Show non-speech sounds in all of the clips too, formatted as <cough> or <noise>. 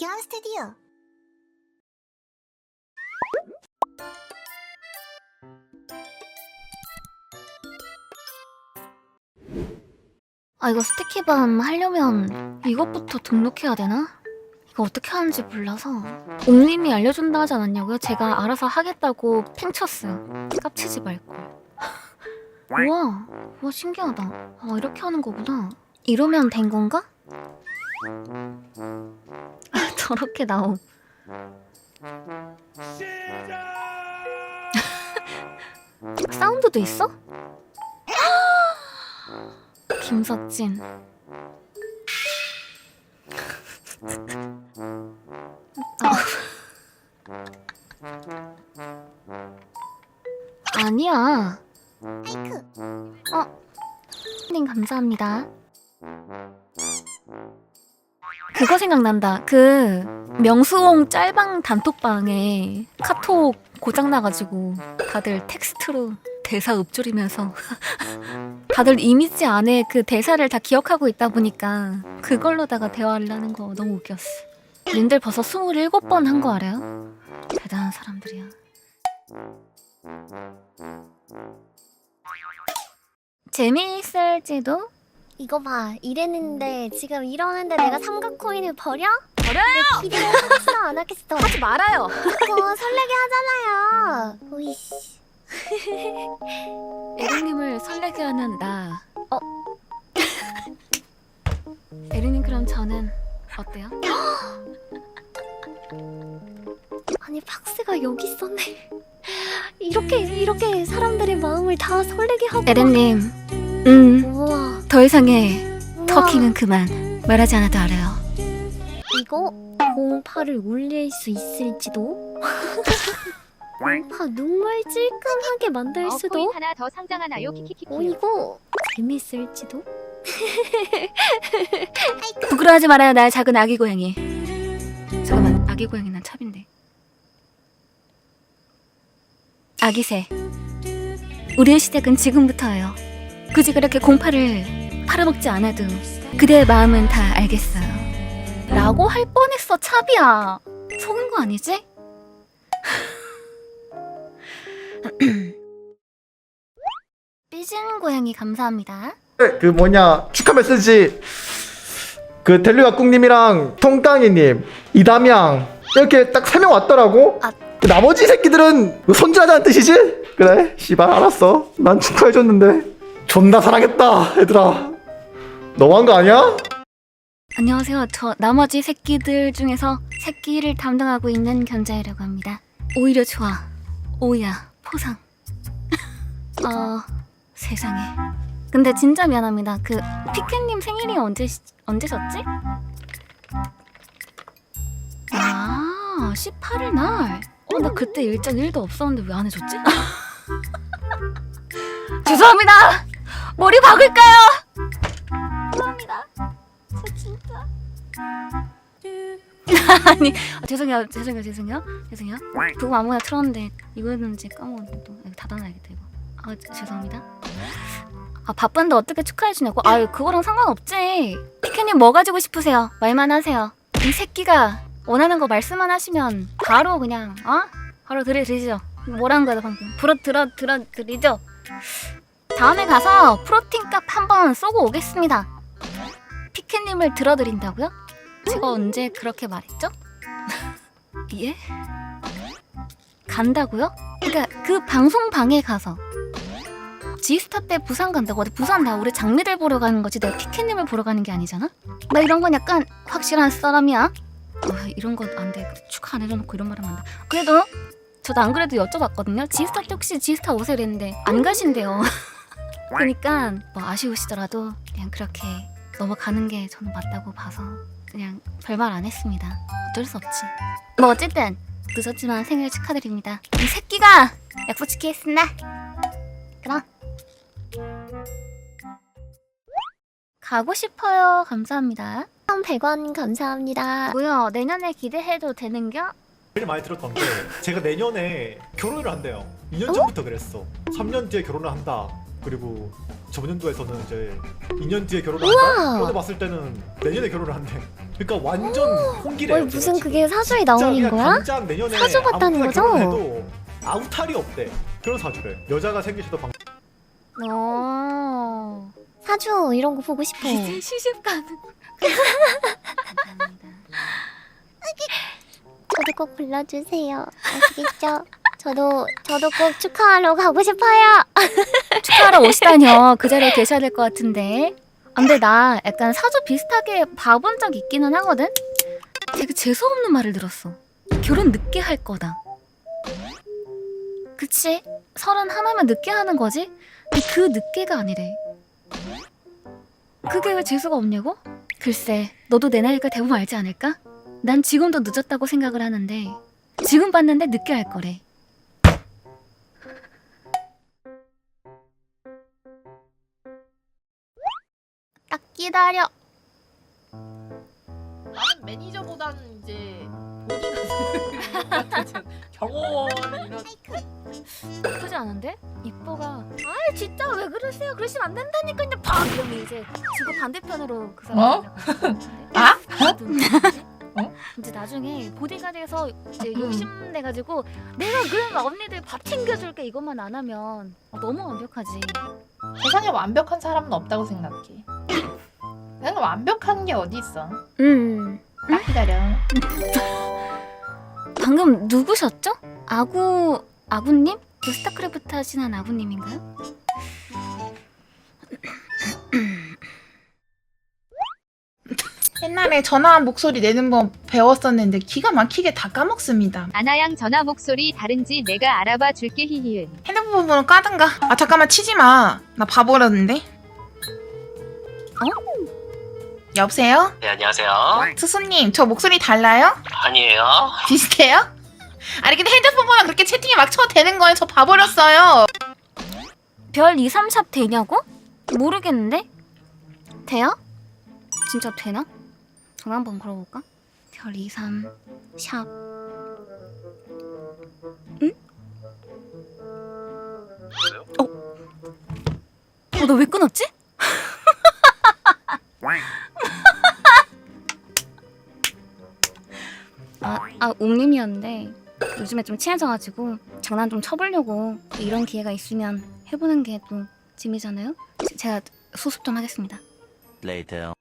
박경환 스튜디오 아 이거 스티키밤 하려면 이것부터 등록해야 되나? 이거 어떻게 하는지 몰라서 옥님이 알려준다 하지 않았냐고요? 제가 알아서 하겠다고 팽쳤어요 깝치지 말고 <laughs> 우와 우와 신기하다 아 이렇게 하는 거구나 이러면 된 건가? 아 저렇게 나옴. 사운드도 있어? <gasps> 김석진. 아. 아니야. 하이크 님 감사합니다 그거 생각난다 그 명수홍 짤방 단톡방에 카톡 고장 나가지고 다들 텍스트로 대사 읊조리면서 <laughs> 다들 이미지 안에 그 대사를 다 기억하고 있다 보니까 그걸로다가 대화를 하는 거 너무 웃겼어 님들 벌써 27번 한 거 알아요? 대단한 사람들이야 재미있을지도? 이거 봐 이랬는데 지금 이러는데 내가 삼각 코인을 버려? 버려요! 내 기대를 안 하겠어 하지 말아요 어, 설레게 하잖아요 오이씨 <laughs> 에릭님을 설레게 하는 나. 어? <laughs> 에릭님 그럼 저는 어때요? <gasps> 아니 박스가 여기 있었네 이렇게 이렇게 사람들의 마음을 다 설레게 하고 에릭님, 음, 우와 더 이상의. 터킹은 그만. 말하지 않아도 알아요. 이거 공파를 울릴 수 있을지도 <laughs> 공파 눈물 찔끔하게 만들 어, 수도 코인 하나 더 상장하나요? 키키키키. 어 이거 재밌을지도 <laughs> 부끄러워하지 말아요, 나의 작은 아기 고양이. 잠깐만, 아기 고양이 난 찹인데. 아기새. 우리의 시작은 지금부터예요. 굳이 그렇게 공파를 팔아먹지 않아도 그대의 마음은 다 알겠어요. 라고 할 뻔했어, 찹이야. 속은 거 아니지? <laughs> 삐진 고양이 감사합니다. 그 뭐냐 축하 메시지 그 델류가 꿍님이랑 통깡이님 이담양 이렇게 딱 세 명 왔더라고 아. 그 나머지 새끼들은 그 손질하자는 뜻이지? 그래 씨발 알았어 난 축하해줬는데 존나 사랑했다 얘들아 너무한 거 아니야? 안녕하세요. 저 나머지 새끼들 중에서 새끼를 담당하고 있는 견자이라고 합니다. 오히려 좋아. 오야 포상. <laughs> 어 세상에. 근데 진짜 미안합니다. 그 피켓님 생일이 언제 언제셨지? 아 18일 날. 어나 그때 일정 1도 없었는데 왜 안 해줬지? <laughs> 죄송합니다. 머리 박을까요? 죄송합니다. 저 진짜. <laughs> 아니 아, 죄송해요. 죄송해요. 죄송해요. 죄송해요. 그거 아무나 틀었는데 이제 까먹었는데 또 이거 닫아놔야겠다 이거. 아 저- 죄송합니다. 아 바쁜데 어떻게 축하해 주냐고? 아 그거랑 상관없지. 피켓님 뭐 가지고 싶으세요? 말만 하세요. 이 새끼가 원하는 거 말씀만 하시면 바로 그냥 어? 바로 들이드리죠. 뭐라는 거야 방금? 불어 들어 들어 드리죠? 다음에 가서 프로틴 값 한번 쏘고 오겠습니다 피켓님을 들어드린다고요? 제가 언제 그렇게 말했죠? <laughs> 예? 간다고요? 그러니까 그 방송방에 가서 지스타 때 부산 간다고 어디 부산 나 우리 장미들 보러 가는 거지 내가 피켓님을 보러 가는 게 아니잖아? 나 이런 건 약간 확실한 사람이야 어, 이런 건 안돼 축하 안 해줘놓고 이런 말 하면 안돼 그래도 저도 안 그래도 여쭤봤거든요 지스타 때 혹시 지스타 오세요 이랬는데 안 가신대요 <laughs> 그러니까 뭐 아쉬우시더라도 그냥 그렇게 넘어가는 게 저는 맞다고 봐서 그냥 별말 안 했습니다. 어쩔 수 없지. 뭐 어쨌든 늦었지만 생일 축하드립니다. 이 새끼가 약속 지키겠습니다. 그럼 가고 싶어요. 감사합니다. 100원 감사합니다 뭐야 내년에 기대해도 되는겨? 제일 많이 들었던 게 제가 내년에 결혼을 한대요. 2년 전부터 그랬어. 3년 뒤에 결혼을 한다. 그리고 저번 연도에서는 이제 2년 뒤에 결혼을 한다. 그러다 봤을 때는 내년에 결혼을 한대. 그러니까 완전. 어, 제가 무슨 지금. 그게 사주에 나오는 거야? 당장 내년에 사주 봤다는 거죠? 때나 결혼해도 아무 탈이 없대. 그런 사주래. 여자가 생기셔도 방... 어. 사주 이런 거 보고 싶어. 이제 시집 가는. 저도 꼭 불러주세요. 아시겠죠? 저도 저도 꼭 축하하러 가고 싶어요. <laughs> 축하하러 오시다뇨. 그 자리에 계셔야 될 것 같은데. 아, 근데 나 약간 사주 비슷하게 봐본 적 있기는 하거든? 되게 재수없는 말을 들었어. 결혼 늦게 할 거다. 그치? 서른 하나면 늦게 하는 거지? 근데 그 늦게가 아니래. 그게 왜 재수가 없냐고? 글쎄, 너도 내 나이가 대부분 알지 않을까? 난 지금도 늦었다고 생각을 하는데 지금 봤는데 늦게 할 거래. 딱 기다려. 나는 매니저보다는 이제 보디가드 경호원 이런 나쁘지 않은데? 이뻐가 아 진짜 왜 그러세요 그러시면 안 된다니까 근데 팍 이러면 이제 지구 반대편으로 그 사람 어? <laughs> 아? <laughs> 어? 이제 나중에 보디가드에서 이제 음. 욕심내가지고 내가 그러면 언니들 밥 챙겨줄게 이것만 안 하면 너무 완벽하지 세상에 완벽한 사람은 없다고 생각해. 내가 완벽한 게 어디 있어? 음 딱 기다려. 방금 누구셨죠? 아구 아구님? 그 스타크래프트 하시는 아구님인가요? <laughs> 옛날에 전화한 목소리 내는 법 배웠었는데 기가 막히게 다 까먹습니다. 아나양 전화 목소리 다른지 내가 알아봐 줄게 히히은. 핸드폰 번호 까든가. 아 잠깐만 치지 마. 나 바보라는데. 어? 여보세요? 네, 안녕하세요. 수수님 저 목소리 달라요? 아니에요. 비슷해요? 아니 근데 핸드폰 번호 그렇게 채팅에 막 쳐도 되는 거예요? 저 바보렸어요. 별 2, 3샵 되냐고? 모르겠는데? 돼요? 진짜 되나? 전화 한번 걸어볼까? 별 2, 3, 샵. 응? 어? 어, 너왜 끊었지? 아, 아, 옴님이었는데 요즘에 좀 친해져가지고 장난 좀 쳐보려고 이런 기회가 있으면 해보는 게 또 재미잖아요. 제- 제가 수습 좀 하겠습니다. 레이터.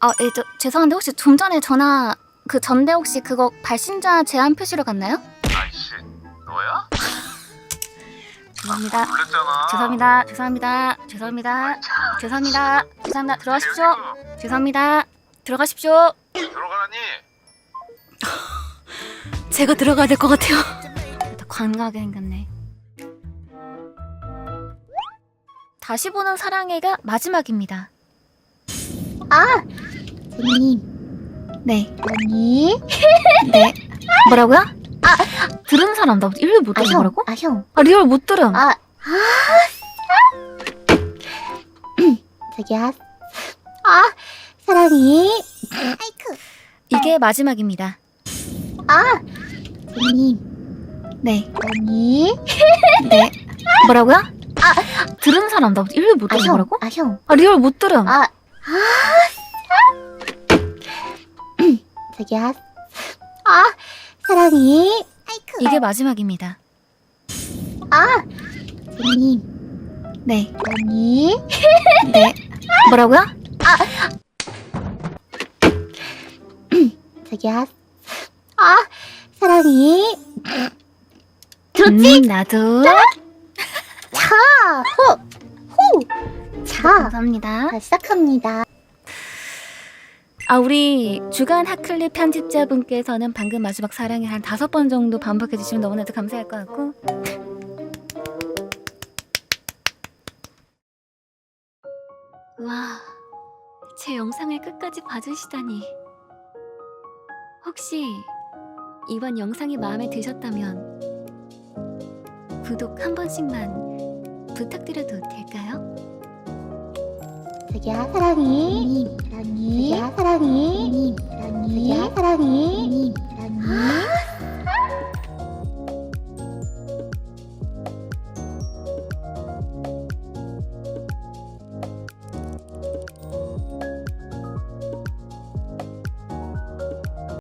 아, 예, 저 죄송한데 혹시 좀 전에 전화 그 전대 혹시 그거 발신자 제한 표시로 갔나요? 아이씨, 너야? 죄송합니다. 그랬잖아. 죄송합니다. 죄송합니다. 죄송합니다. 죄송합니다. 죄송합니다. 들어가십시오. 죄송합니다. 들어가십시오. 들어가라니. 제가 들어가야 될 것 같아요. 더 관광하게 생겼네. 다시 보는 사랑해가 마지막입니다. 아, 님, 네. 언니. 네. 뭐라고요? 아, 들은 사람 나 일을 못아 들은 형, 거라고? 아 형. 아, 리얼 못 들음. 아, 아. 자기야. 아, 사랑해. 아이쿠. 이게 마지막입니다. 아, 님, 네. 언니. 네. 뭐라고요? 아, 들은 사람 나 일을 못아 들은 형, 거라고? 아 형. 아, 리얼 못 들음. 아, 아. 자기야. 아, 사랑해. 아이쿠. 이게 마지막입니다. 아, 님, 네. 언니. 네. 뭐라고요? 자기야. 아, 사랑해. 음, 나도. 자, 호, 호. 자, 감사합니다. 자, 시작합니다. 아, 우리 주간 하클리 편집자분께서는 방금 마지막 사랑에 한 다섯 번 정도 반복해 주시면 너무나도 감사할 것 같고. 와, 제 영상을 끝까지 봐주시다니. 혹시 이번 영상이 마음에 드셨다면 구독 한 번씩만 부탁드려도 될까요? 자기야, 사랑해. 님, 사랑해. 자기야, 사랑해. 님, 사랑해. 자기야, 사랑해. 님, 사랑해.